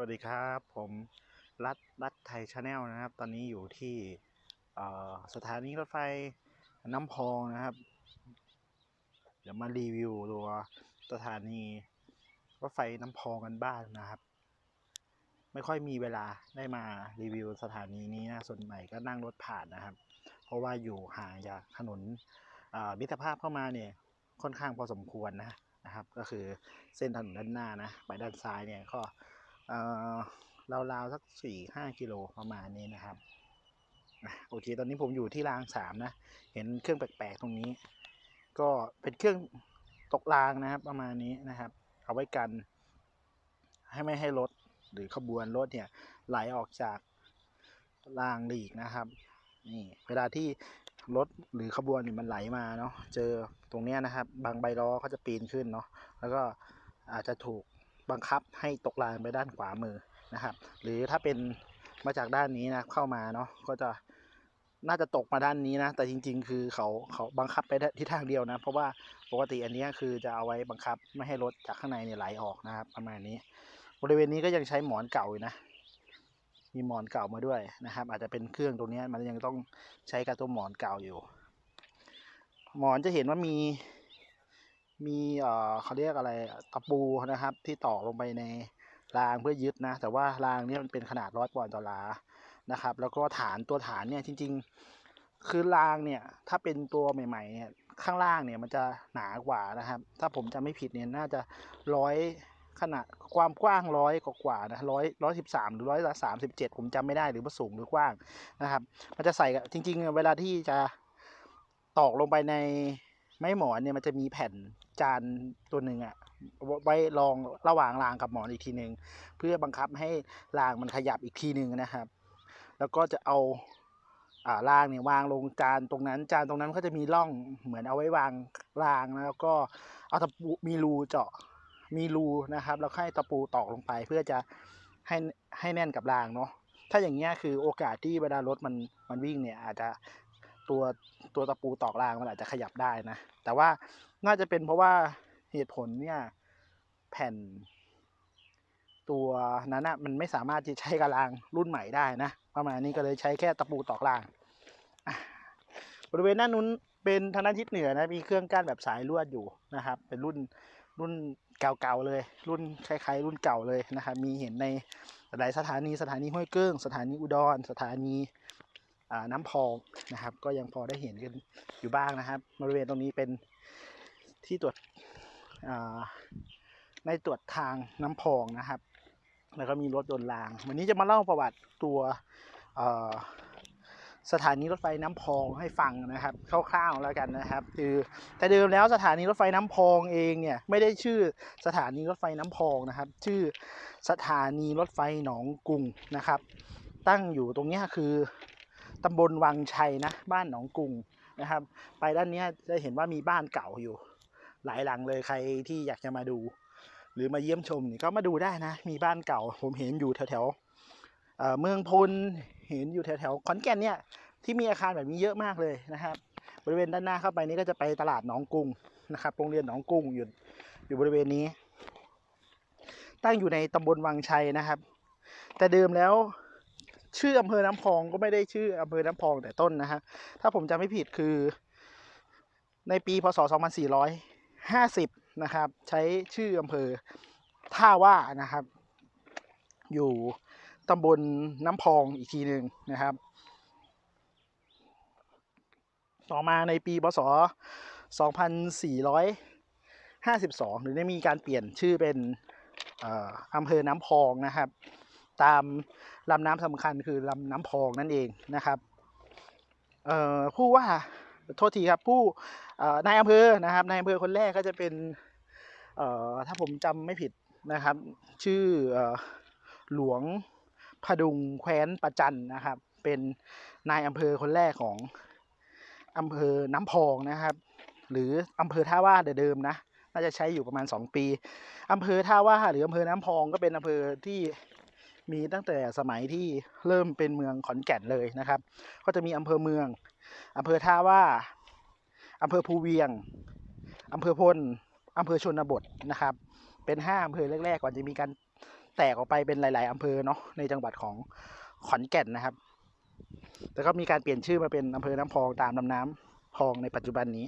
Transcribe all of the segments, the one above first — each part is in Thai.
วัสดีครับ ผมรัฐรัฐไทยชาแนลนะครับ ตอนนี้อยู่ที่สถานีรถไฟน้ำพองนะครับ เดี๋ยวมารีวิวตัวสถานีรถไฟน้ำพองกันบ้างนะครับ ไม่ค่อยมีเวลาได้มารีวิวสถานีนี้นะส่วนใหญ่ก็นั่งรถผ่านนะครับ เพราะว่าอยู่ห่างจากถนนมิตรภาพเข้ามาเนี่ยค่อนข้างพอสมควรนะนะครับ ก็คือเส้นถนนด้านหน้านะ ไปด้านซ้ายเนี่ยก็ ราวๆสักสี่ห้ากิโลประมาณนี้นะครับโอเค ตอนนี้ผมอยู่ที่รางสามนะ เห็นเครื่องแปลกๆตรงนี้ ก็เป็นเครื่องตกรางนะครับ ประมาณนี้นะครับ เอาไว้กัน ให้ไม่ให้รถหรือขบวนรถเนี่ยไหลออกจากรางหลีกนะครับ นี่เวลาที่รถหรือขบวนเนี่ยมันไหลมาเนาะ เจอตรงเนี้ยนะครับ บางใบล้อเขาจะปีนขึ้นเนาะ แล้วก็อาจจะถูก บังคับให้ตกรางไปด้านขวามือนะครับ หรือถ้าเป็นมาจากด้านนี้นะเข้ามาเนาะก็จะน่าจะตกมาด้านนี้นะ แต่จริง ๆ คือเขาเขาบังคับไปทิศทางเดียวนะ เพราะว่าปกติอันนี้คือจะเอาไว้บังคับไม่ให้รถจากข้างในเนี่ยไหลออกนะครับประมาณนี้ บริเวณนี้ก็ยังใช้หมอนเก่าอยู่นะ มีหมอนเก่ามาด้วยนะครับ อาจจะเป็นเครื่องตรงนี้มันยังต้องใช้กับตัวหมอนเก่าอยู่ หมอนจะเห็นว่ามี มีเอ่อเขาเรียกอะไรตะปูนะครับ ที่ตอกลงไปในรางเพื่อยึดนะ แต่ว่ารางเนี้มันเป็นขนาดร้อยปอนด์ต่อลานะครับ แล้วก็ฐานตัวฐานเนี่ยจริง ๆ คือรางเนี่ยถ้าเป็นตัวใหม่ๆเนี่ยข้างล่างเนี่ยมันจะหนากว่านะครับ ถ้าผมจำไม่ผิดเนี่ยน่าจะร้อยขนาดความกว้างร้อยกว่านะร้อยร้อยสิบสามหรือร้อยสามสิบเจ็ดผมจำไม่ได้หรือว่าสูงหรือกว้างนะครับ มันจะใส่กับจริง ๆ เวลาที่จะตอกลงไปในไม้หมอนเนี่ยมันจะมีแผ่น จานตัวหนึ่งอะไว้รองระหว่างรางกับหมอนอีกทีหนึ่งเพื่อบังคับให้รางมันขยับอีกทีหนึ่งนะครับ แล้วก็จะเอาอ่ารางเนี่ยวางลงจานตรงนั้น จานตรงนั้นก็จะมีร่องเหมือนเอาไว้วางรางนะแล้วก็เอาตะปูมีรูเจาะมีรูนะครับ แล้วให้ตะปูตอกลงไปเพื่อจะให้ให้แน่นกับรางเนาะถ้าอย่างเงี้ยคือโอกาสที่เวลารถมันมันวิ่งเนี่ยอาจจะตัวตัวตะปูตอกรางมันอาจจะขยับได้นะ แต่ว่า น่าจะเป็นเพราะว่าเหตุผลเนี่ย แผ่น ตัวนั้นนะมันไม่สามารถที่จะใช้กับรางรุ่นใหม่ได้นะประมาณนี้ก็เลยใช้แค่ตะปูตอกรางบริเวณด้านนู้นเป็นทางด้านทิศเหนือนะมีเครื่องกั้นแบบสายลวดอยู่นะครับ เป็นรุ่นรุ่นเก่าๆเลย รุ่นคล้ายๆ รุ่นเก่าเลยนะครับมีเห็นในหลายสถานีสถานีห้วยเกิ้งสถานีอุดร สถานีน้ำพองนะครับ ก็ยังพอได้เห็นกันอยู่บ้างนะครับ บริเวณตรงนี้เป็น ที่ตรวจในตรวจทางน้ำพองนะครับ แล้วก็มีรถยนต์ราง วันนี้จะมาเล่าประวัติตัวสถานีรถไฟน้ำพองให้ฟังนะครับคร่าวๆแล้วกันนะครับ คือแต่เดิมแล้วสถานีรถไฟน้ำพองเองเนี่ยไม่ได้ชื่อสถานีรถไฟน้ำพองนะครับ ชื่อสถานีรถไฟหนองกรุงนะครับ ตั้งอยู่ตรงนี้คือตำบลวังชัยนะบ้านหนองกรุงนะครับ ไปด้านนี้จะเห็นว่ามีบ้านเก่าอยู่ หลายหลังเลยใครที่อยากจะมาดู หรือมาเยี่ยมชมนี่ก็มาดูได้นะ มีบ้านเก่า ผมเห็นอยู่แถวแถวๆเมืองพลเห็นอยู่แถวแถวๆขอนแก่นเนี่ยที่มีอาคารแบบนี้เยอะมากเลยนะครับ บริเวณด้านหน้าเข้าไปนี่ก็จะไปตลาดหนองกรุงนะครับโรงเรียนหนองกรุงอยู่อยู่บริเวณนี้ ตั้งอยู่ในตำบลวังชัยนะครับ แต่เดิมแล้วชื่ออำเภอน้ำพองก็ไม่ได้ชื่ออำเภอน้ำพองแต่ต้นนะฮะถ้าผมจำไม่ผิดคือ ในปีพศ 50 นะครับ ใช้ชื่ออำเภอท่าว่านะครับ อยู่ตำบลน้ำพองอีกทีหนึ่งนะครับ ต่อมาในปีพศ2452 หรือได้มีการเปลี่ยนชื่อเป็นอำเภอน้ำพองนะครับ ตามลำน้ำสำคัญคือลำน้ำพองนั่นเองนะครับผู้ว่า โทษทีครับผู้นายอำเภอนะครับนายอำเภอคนแรกก็จะเป็นถ้าผมจำไม่ผิดนะครับ ชื่ออหลวงพดุงแคว้นประจันนะครับ เป็นนายอำเภอคนแรกของอำเภอน้ำพองนะครับ หรืออำเภอท่าว่าเดิมนะน่าจะใช้อยู่ประมาณ 2 ปีอำเภอท่าว่าหรืออำเภอน้ำพองก็เป็นอำเภอที่มีตั้งแต่สมัยที่เริ่มเป็นเมืองขอนแก่นเลยนะครับ ก็จะมีอำเภอเมือง อำเภอท่าว่าอำเภอภูเวียงอำเภอพลอำเภอชนบทนะครับ เป็นห้าอำเภอแรกๆ ก่อนจะมีการแตกออกไปเป็นหลาย ๆอำเภอเนาะในจังหวัดของขอนแก่นนะครับ แต่ก็มีการเปลี่ยนชื่อมาเป็นอำเภอน้ำพองตามลำน้ำพองในปัจจุบันนี้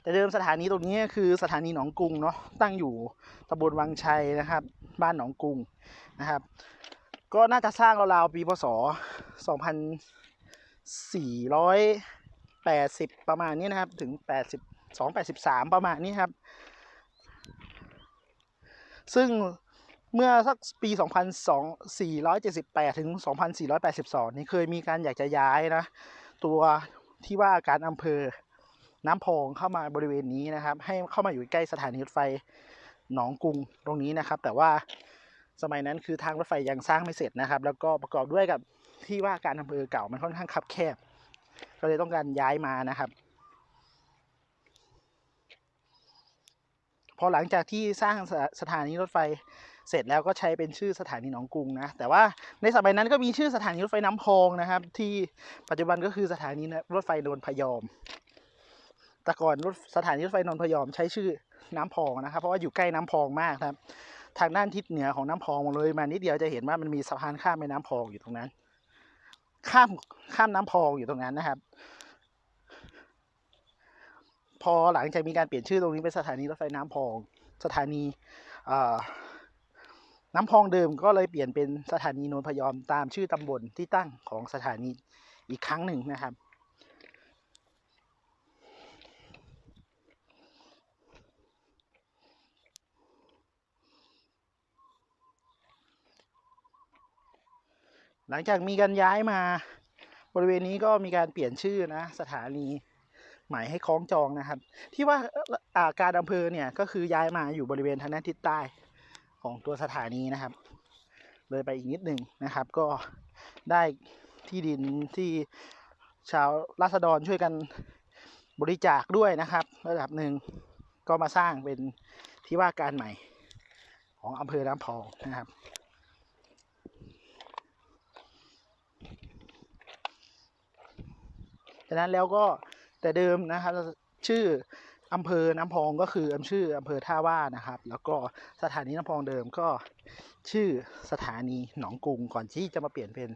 แต่เดิมสถานีตรงนี้คือสถานีหนองกุงเนาะตั้งอยู่ตำบลวังชัยนะครับ บ้านหนองกุงนะครับ ก็น่าจะสร้างราวๆปีพศ 480 ประมาณนี้นะครับ ถึง 82 83 ประมาณนี้ครับ ซึ่งเมื่อสักปี 2478 ถึง 2482 นี่เคยมีการอยากจะย้ายนะ ตัวที่ว่าการอำเภอน้ำพองเข้ามาบริเวณนี้นะครับ ให้เข้ามาอยู่ใกล้สถานีรถไฟหนองกรุงตรงนี้นะครับ แต่ว่าสมัยนั้นคือทางรถไฟยังสร้างไม่เสร็จนะครับ แล้วก็ประกอบด้วยกับ ที่ว่าการอำเภอเก่ามันค่อนข้างคับแคบ ก็เลยต้องการย้ายมานะครับ พอหลังจากที่สร้างสถสถานีรถไฟเสร็จแล้วก็ใช้เป็นชื่อสถานีหนองกรุงนะ แต่ว่าในสมัยนั้นก็มีชื่อสถานีรถไฟน้ำพองนะครับ ที่ปัจจุบันก็คือสถานีรถไฟนนพยอม แต่ก่อนรถสถานีรถไฟนนพยอมใช้ชื่อน้ำพองนะครับ เพราะว่าอยู่ใกล้น้ำพองมากครับ ทางด้านทิศเหนือของน้ำพองเลยมานิดเดียวจะเห็นว่ามันมีสะพานข้ามแม่น้ำพองอยู่ตรงนั้น ข้ามข้ามน้ำพองอยู่ตรงนั้นนะครับ พอหลังจากมีการเปลี่ยนชื่อตรงนี้เป็นสถานีรถไฟน้ำพอง สถานีน้ำพองเดิมก็เลยเปลี่ยนเป็นสถานีโนนพยอมตามชื่อตำบลที่ตั้งของสถานีอีกครั้งหนึ่งนะครับ ลังจากมีการย้ายมา บริเวณนี้ก็มีการเปลี่ยนชื่อนะ สถานีหมายให้คล้องจองนะครับ ที่ว่าอาการอำเภอเนี่ยก็คือย้ายมาอยู่บริเวณทางด้านทิศใต้ของตัวสถานีนะครับ เลยไปอีกนิดหนึ่งนะครับ ก็ได้ที่ดินที่ชาวราษฎรช่วยกันบริจาคด้วยนะครับ ระดับหนึ่งก็มาสร้างเป็นที่ว่าการใหม่ของอำเภอน้ำพองนะครับ จากนั้นแล้วก็แต่เดิมนะครับชื่ออำเภอน้ำพองก็คืออำชื่ออำเภอท่าว่านะครับ แล้วก็สถานีน้ำพองเดิมก็ชื่อสถานีหนองกรุงก่อนที่จะมาเปลี่ยนเป็น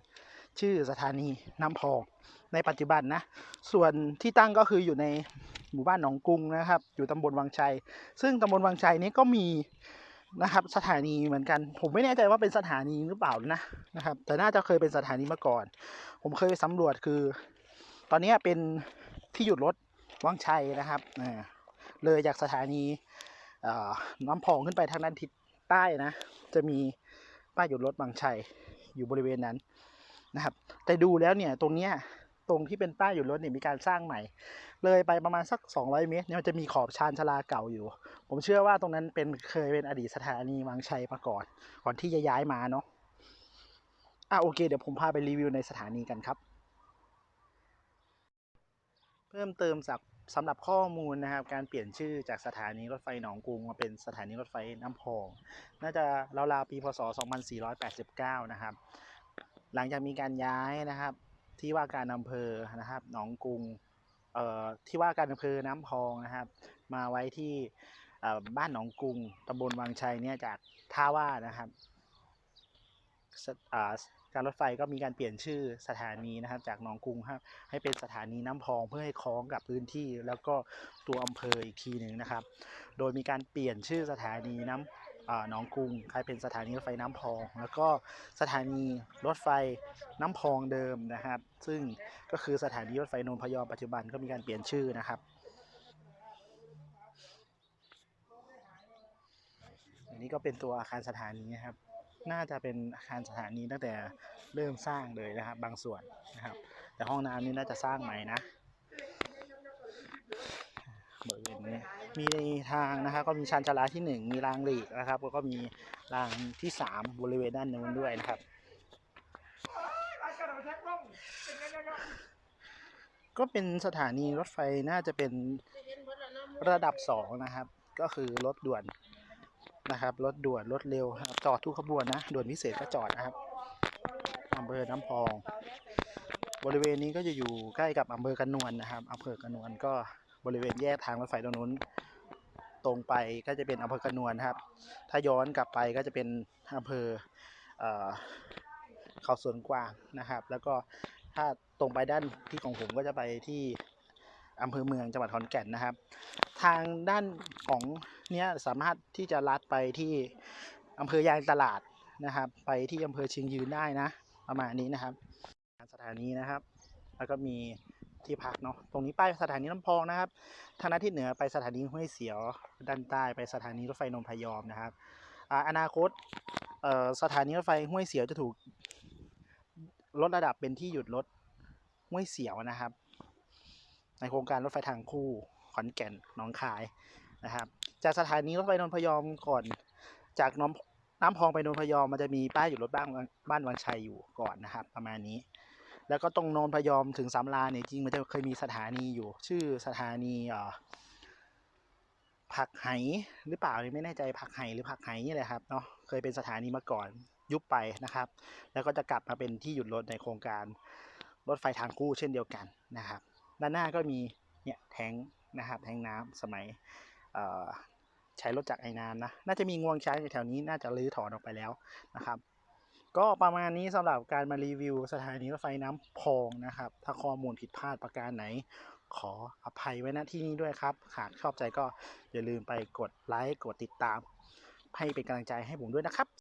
ชื่อสถานีน้ำพองในปัจจุบันนะ ส่วนที่ตั้งก็คืออยู่ในหมู่บ้านหนองกรุงนะครับ อยู่ตำบลวังชัย ซึ่งตำบลวังชัยนี้ก็มีนะครับสถานีเหมือนกัน ผมไม่แน่ใจว่าเป็นสถานีหรือเปล่านะนะครับ แต่น่าจะเคยเป็นสถานีมาก่อน ผมเคยไปสำรวจคือ ตอนนี้เป็นที่หยุดรถวังชัยนะครับเลยจากสถานีน้ำพองขึ้นไปทางด้านทิศใต้นะ จะมีป้ายหยุดรถวังชัยอยู่บริเวณนั้นนะครับ แต่ดูแล้วเนี่ยตรงเนี้ยตรงที่เป็นป้ายหยุดรถเนี่ยมีการสร้างใหม่ เลยไปประมาณสัก 200 เมตรเนี่ยมันจะมีขอบชานชาลาเก่าอยู่ ผมเชื่อว่าตรงนั้นเป็นเคยเป็นอดีตสถานีวังชัยมาก่อน ก่อนที่จะย้ายมาเนาะอะโอเค เดี๋ยวผมพาไปรีวิวในสถานีกันครับ เพิ่มเติมจากสำหรับข้อมูลนะครับ การเปลี่ยนชื่อจากสถานีรถไฟหนองกรุงมาเป็นสถานีรถไฟน้ำพอง น่าจะราวๆปีพศ 2489 นะครับ หลังจากมีการย้ายนะครับ ที่ว่าการอำเภอนะครับหนองกรุงที่ว่าการอำเภอน้ำพองนะครับ มาไว้ที่บ้านหนองกรุงตำบลวังชัยเนี่ยจากท่าว่านะครับ การรถไฟก็มีการเปลี่ยนชื่อสถานีนะครับ จากหนองกรุงครับให้เป็นสถานีน้ำพองเพื่อให้คล้องกับพื้นที่ แล้วก็ตัวอำเภออีกทีหนึ่งนะครับ โดยมีการเปลี่ยนชื่อสถานีน้ำอ่าหนองกรุงกลายเป็นสถานีรถไฟน้ำพอง แล้วก็สถานีรถไฟน้ำพองเดิมนะครับ ซึ่งก็คือสถานีรถไฟนนพยอมปัจจุบันก็มีการเปลี่ยนชื่อนะครับอันนี้ก็เป็นตัวอาคารสถานีนะครับ น่าจะเป็นอาคารสถานีตั้งแต่เริ่มสร้างเลยนะครับ บางส่วนนะครับ แต่ห้องน้ำนี่น่าจะสร้างใหม่นะบริเวณนี้มีทางนะครับก็มีชานชาลาที่หนึ่งมีรางหลีกนะครับแล้วก็มีรางที่สามบริเวณด้านนู้นด้วยนะครับ ก็เป็นสถานีรถไฟน่าจะเป็นระดับสองนะครับ ก็คือรถด่วน นะครับรถด่วนรถเร็วจอดทุกขบวนนะด่วนพิเศษก็จอดนะครับอำเภอน้ำพอง บริเวณนี้ก็จะอยู่ใกล้กับอำเภอกระนวนนะครับอำเภอกระนวนก็บริเวณแยกทางรถไฟตรงนู้นตรงไปก็จะเป็นอำเภอกระนวนครับ ถ้าย้อนกลับไปก็จะเป็นอำเภอเอ่อเขาสวนกวางนะครับ แล้วก็ถ้าตรงไปด้านที่ของผมก็จะไปที่อำเภอเมืองจังหวัดขอนแก่นนะครับ ทางด้านของเนี้ยสามารถที่จะลัดไปที่อำเภอยางตลาดนะครับ ไปที่อำเภอเชียงยืนได้นะ ประมาณนี้นะครับสถานีนะครับ แล้วก็มีที่พักเนาะตรงนี้ป้ายสถานีน้ำพองนะครับทางด้านที่เหนือไปสถานีห้วยเสียว ด้านใต้ไปสถานีรถไฟนนทพยอมนะครับอาอนาคตสถานีรถไฟห้วยเสียวจะถูกลดระดับเป็นที่หยุดรถห้วยเสียวนะครับ ในโครงการรถไฟทางคู่ อนแก่นหนองคายนะครับ จากสถานีรถไฟนนทพยอมก่อน จากน้ำน้ำพองไปนนทพยอมมันจะมีป้ายหยุดรถบ้านบ้านวังชัยอยู่ก่อนนะครับ ประมาณนี้ แล้วก็ตรงนนพยอมถึงสำราเนี่ยจริงมันจะเคยมีสถานีอยู่ ชื่อสถานีอ่อผักไหหรือเปล่าไม่แน่ใจผักไหหรือผักไหนี่แหละครับเนาะเคยเป็นสถานีมาก่อนยุบไปนะครับ แล้วก็จะกลับมาเป็นที่หยุดรถในโครงการรถไฟทางคู่เช่นเดียวกันนะครับ ด้านหน้าก็มีเนี่ยแทง นะครับแทงน้ำสมัยใช้รถจากรไอ้น้ำนะ น่าจะมีงวงช้างอยู่แถวนี้ น่าจะรื้อถอนออกไปแล้วนะครับ ก็ประมาณนี้สำหรับการมารีวิวสถานีรถไฟน้ำพองนะครับ ถ้าข้อมูลผิดพลาดประการไหน ขออภัยไว้ณที่นี้ด้วยครับ หากชอบใจก็อย่าลืมไปกดไลค์ กดติดตาม ให้เป็นกำลังใจให้ผมด้วยนะครับ